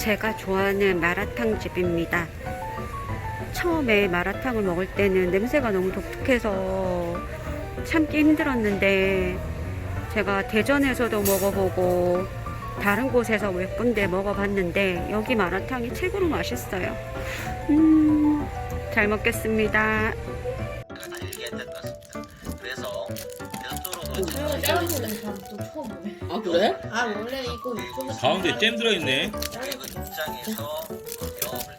제가 좋아하는 마라탕 집입니다. 처음에 마라탕을 먹을 때는 냄새가 너무 독특해서 참기 힘들었는데 제가 대전에서도 먹어보고 다른 곳에서 몇 군데 먹어봤는데 여기 마라탕이 최고로 맛있어요. 음, 잘 먹겠습니다. 그래서 짜장면 잘또 처음 보네. 아 그래? 아 원래 이거 유튜브 가운데 잼 들어있네.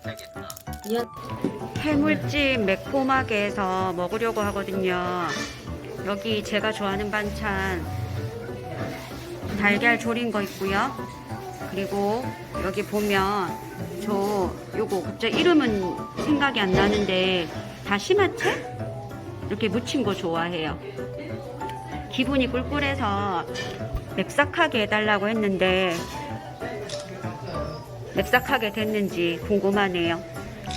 하겠다. 해물찜 매콤하게 해서 먹으려고 하거든요. 여기 제가 좋아하는 반찬 달걀 조린 거 있고요. 그리고 여기 보면 저 요거 갑자기 이름은 생각이 안 나는데 다시마채 이렇게 무친 거 좋아해요. 기분이 꿀꿀해서 맵싹하게 해달라고 했는데 맵싹하게 됐는지 궁금하네요.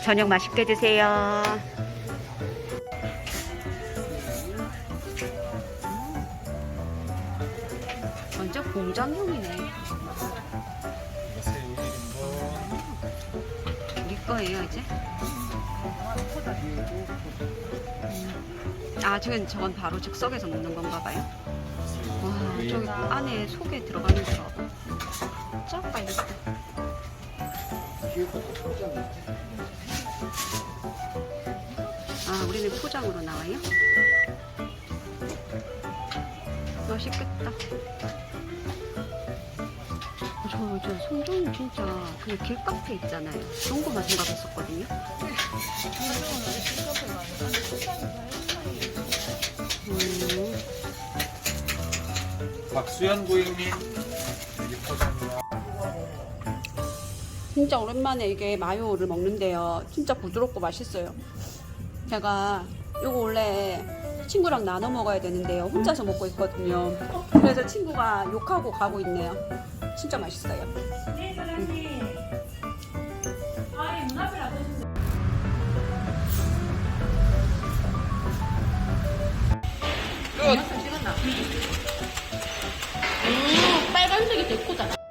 저녁 맛있게 드세요. 완전 공장형이네. 우리 거예요 이제. 음. 아 지금 저건 바로 즉석에서 먹는 건가 봐요. 와 저기 안에 속에 들어가는 거 봐봐. 쫙 빨렸다. 아, 우리는 포장으로 나와요? 맛있겠다. 어, 저, 저 송정이 진짜 그냥 길카페 있잖아요. 그런 것만 생각했었거든요. 박수현 고객님. 포장이야. 진짜 오랜만에 이게 마요를 먹는데요. 진짜 부드럽고 맛있어요. 제가 이거 원래 친구랑 나눠 먹어야 되는데요. 혼자서 먹고 있거든요. 그래서 친구가 욕하고 가고 있네요. 진짜 맛있어요. 음, 빨간색 이 데코다.